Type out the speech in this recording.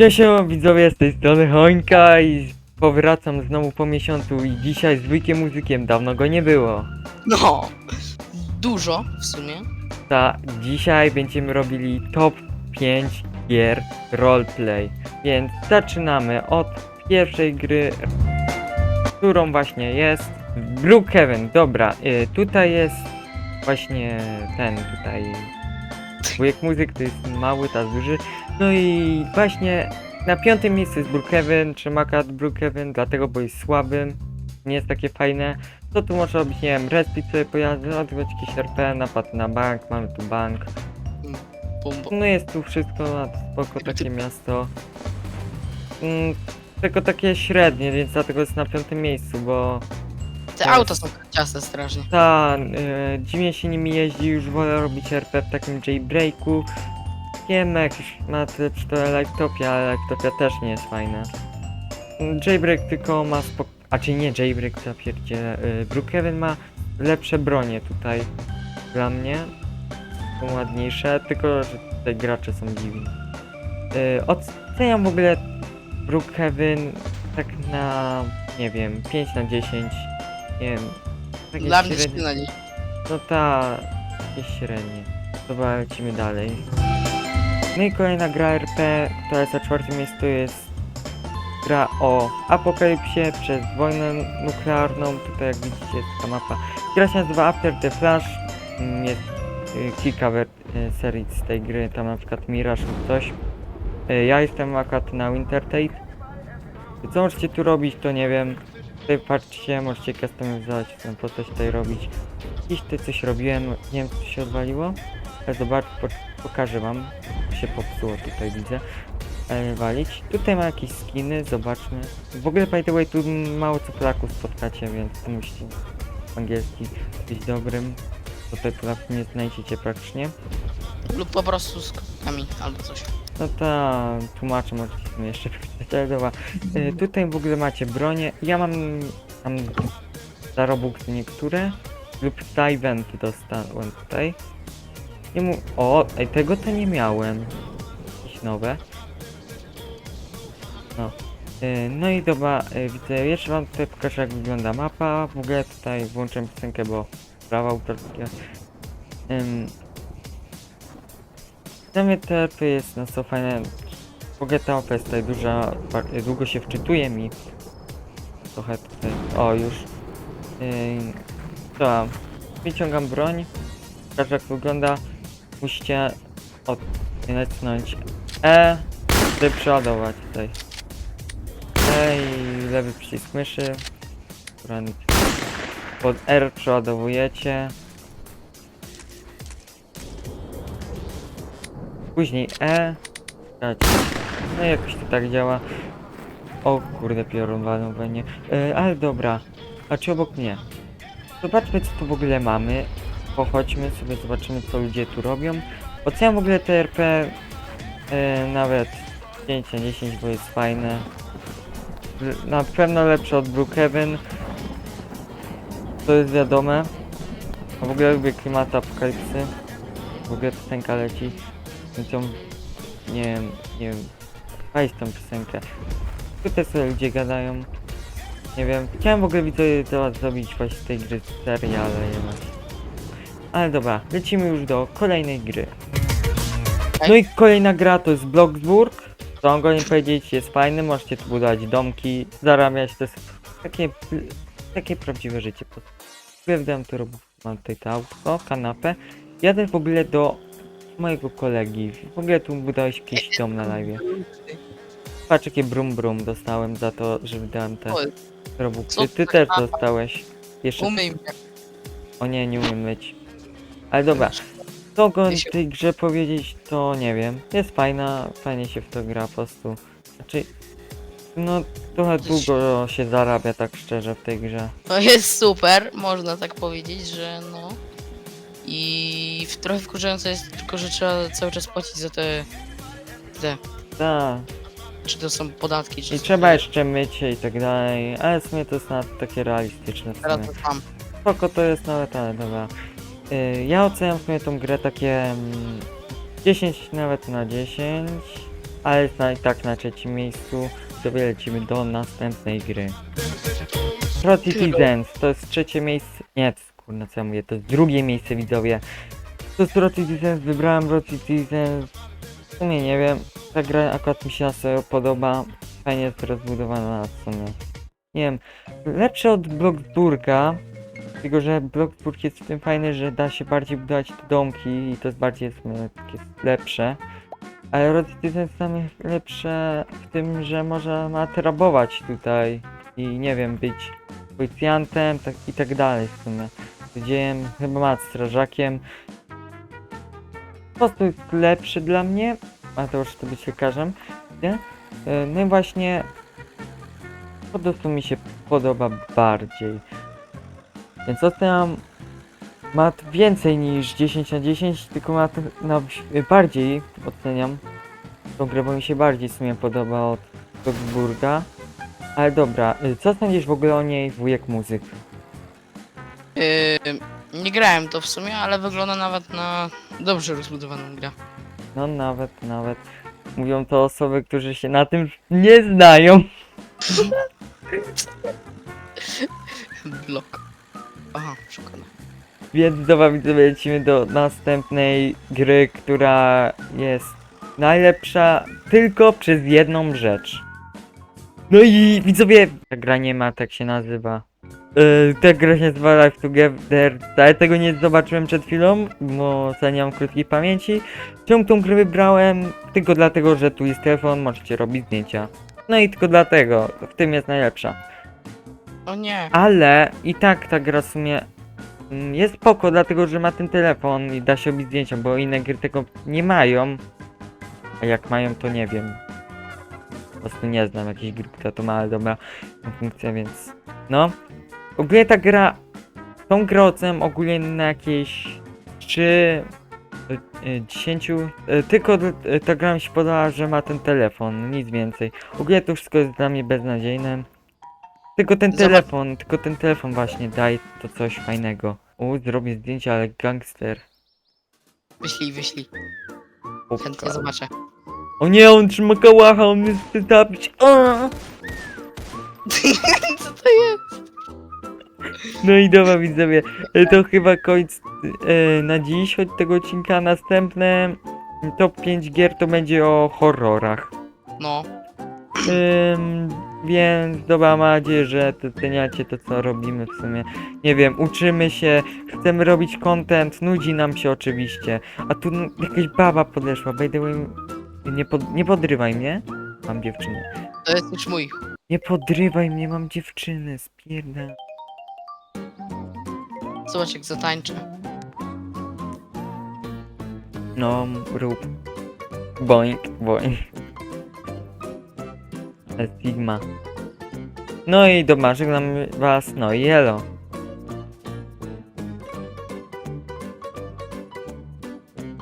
Cześć widzowie, z tej strony Hońka i powracam znowu po miesiącu i dzisiaj z wujkiem muzykiem, dawno go nie było. No, dużo w sumie. Ta, dzisiaj będziemy robili top 5 gier roleplay, więc zaczynamy od pierwszej gry, którą właśnie jest Brookhaven. Dobra, y, tutaj jest właśnie ten tutaj wujek muzyk, to jest mały, ta duży. No i właśnie na piątym miejscu jest Brookhaven, czy Makat Brookhaven, dlatego bo jest słabym, nie jest takie fajne. Co tu można robić, nie wiem, respić sobie pojazdy, odbywać jakieś RP, napad na bank, mamy tu bank. Bum. No jest tu wszystko, na to spoko takie miasto. Mm, tylko takie średnie, więc dlatego jest na piątym miejscu, bo Te to auta są ciasne strasznie. ta, y, dziwnie się nimi jeździ, już wolę robić RP w takim jailbreaku. Wiem, jak już ma tyle przy to Electopia, ale Electopia też nie jest fajna. Jailbreak tylko ma spok... A czy nie Jailbreak, to pierdzie. Y, Brookhaven ma lepsze bronie tutaj dla mnie. Są ładniejsze, tylko że tutaj gracze są dziwni. Y, oceniam w ogóle Brookhaven tak na, nie wiem, 5 na 10. Nie wiem. takie Dla mnie średnie- na nich. no ta, jakieś średnie. Dobra, lecimy dalej. No i kolejna gra RP, która jest na czwartym miejscu, jest gra o apokalipsie przez wojnę nuklearną. Tutaj jak widzicie jest ta mapa. Gra się nazywa After the Flash. Mm, Jest y, kilka y, serii z tej gry, tam na przykład Mirage lub coś. Y, Ja jestem akurat na Wintertate. Co możecie tu robić, to nie wiem. Tutaj patrzcie, możecie customizować tę postać tutaj robić. Dziś tutaj coś robiłem, nie wiem co się odwaliło. Ale zobacz, po, pokażę wam. Się popsuło tutaj widzę. E, walić. Tutaj ma jakieś skiny, zobaczmy. W ogóle by the way tu mało co Polaków spotkacie, więc tu musicie angielski być dobrym. Tutaj Polaków nie znajdziecie praktycznie. Lub po prostu z kami albo coś. No ta tłumaczę, możecie jeszcze przeczytać. E, tutaj w ogóle macie bronię. Ja mam tam za niektóre lub za eventy dostałem tutaj. Nie mu... O, tego to nie miałem. Jakieś nowe. No. E, No i dobra, e, widzę, jeszcze wam tutaj pokażę jak wygląda mapa. W ogóle tutaj włączę piosenkę, bo prawa autorskie. Ym, dla to jest no co fajne. W ogóle ta mapa jest tutaj duża, długo się wczytuje mi. Trochę tutaj, o już. Yy, to, wyciągam broń. Pokażę jak wygląda. Musicie od, nacisnąć E, żeby przeładować tutaj. E i lewy przycisk myszy. Pod R przeładowujecie. Później E. No jakoś to tak działa. O kurde, piorun walą we mnie. E, ale dobra. A czy obok mnie? Zobaczmy co tu w ogóle mamy. Pochodźmy sobie, zobaczymy co ludzie tu robią. Oceniam w ogóle TRP e, nawet 5 na 10, bo jest fajne. Na pewno lepsze od Brookhaven. To jest wiadome. A w ogóle lubię klimat apokalipsy. W ogóle piosenka leci. Więc ją, nie wiem, nie wiem, weź tą piosenkę. Tutaj sobie ludzie gadają. Nie wiem, chciałem w ogóle widzę teraz zrobić właśnie tej gry serię, ale nie ma. Ale dobra, lecimy już do kolejnej gry. No i kolejna gra to jest Bloxburg. Co go nie powiedzieć, jest fajny, możecie tu budować domki, zarabiać, to jest takie, takie prawdziwe życie. Wydam tu robię, mam tutaj to auto, kanapę. Jadę w ogóle do mojego kolegi. W ogóle tu budowałeś jakiś dom na live. Patrz jakie brum brum dostałem za to, że wydałem te robuxy. ty- też dostałeś. Jeszcze... Umyj mnie. O nie, nie umiem myć. Ale dobra. Co go w tej grze powiedzieć, to nie wiem. Jest fajna, fajnie się w to gra po prostu. Znaczy... No, trochę długo się zarabia tak szczerze w tej grze. To jest super, można tak powiedzieć, że no. I w trochę wkurzające jest tylko, że trzeba cały czas płacić za te. te. Tak. Czy to są podatki, czy I trzeba jeszcze myć się i tak dalej, ale w sumie to jest nawet takie realistyczne w. Teraz sumie. to sam. Spoko to jest nawet, ale dobra. Y, ja oceniam w sumie tą grę takie mm, 10 nawet na 10. ale i tak na trzecim miejscu. Sobie lecimy do następnej gry. Pro Citizens, to jest trzecie miejsce. Nie, kurna, co ja mówię, to jest drugie miejsce widzowie. To jest Pro Citizens, wybrałem Pro Citizens. W sumie nie wiem, ta gra akurat mi się na sobie podoba. Fajnie jest rozbudowana w sumie. Nie wiem, lepsze od Bloxburga. Tylko, że Bloxburg jest w tym fajny, że da się bardziej budować te domki i to jest bardziej sumie takie lepsze. Ale tam jest lepsze w tym, że można natrabować tutaj i nie wiem, być policjantem tak, i tak dalej w sumie. Złodziejem, chyba ma strażakiem. Po prostu jest lepszy dla mnie, a to już to być lekarzem, nie? E, No i właśnie po prostu mi się podoba bardziej. Więc oceniam ma więcej niż 10 na 10, tylko ma na bardziej oceniam tą grę, bo mi się bardziej w sumie podoba od Bloxburga. Ale dobra, y, co sądzisz w ogóle o niej, wujek muzyk? Yy, nie grałem to w sumie, ale wygląda nawet na dobrze rozbudowaną grę. No nawet, nawet. Mówią to osoby, którzy się na tym nie znają. Blok. Aha, szkoda. Więc dobra, widzowie, lecimy do następnej gry, która jest najlepsza tylko przez jedną rzecz. No i widzowie, ta gra nie ma, tak się nazywa. Yy, ta gra się nazywa Life Together, ale tego nie zobaczyłem przed chwilą, bo ja nie mam krótkiej pamięci. Czemu tą grę wybrałem? Tylko dlatego, że tu jest telefon, możecie robić zdjęcia. No i tylko dlatego, w tym jest najlepsza. O nie. Ale i tak ta gra w sumie mm, jest spoko, dlatego że ma ten telefon i da się robić zdjęcia, bo inne gry tego nie mają. A jak mają, to nie wiem. Po prostu nie znam jakiejś gry, która to ma, ale dobra tą funkcję, więc no. Ogólnie ta gra, tą grę ogólnie na jakieś 3 10 y, tylko y, ta gra mi się podoba, że ma ten telefon, nic więcej. Ogólnie to wszystko jest dla mnie beznadziejne. Tylko ten Zobacz- telefon, tylko ten telefon właśnie daje to coś fajnego. U, zrobię zdjęcie, ale gangster. Wyślij, wyślij. Chętnie Popka. zobaczę. O nie, on trzyma kałacha, on mnie chce zabić. Co to jest? No i dobra widzowie, e, to chyba koniec e, na dziś, choć tego odcinka następne top 5 gier to będzie o horrorach. No. Ym, więc dobra, mam nadzieję, że doceniacie to, co robimy w sumie. Nie wiem, uczymy się, chcemy robić content, nudzi nam się oczywiście. A tu n- jakaś baba podeszła, by the way, nie, pod, nie podrywaj mnie. Mam dziewczynę. To jest już mój. Nie podrywaj mnie, mam dziewczynę, spierdam. Zobacz jak zatańczę. No, rób. Boink, boink. Sigma. No i dobra, żegnam was, no i elo.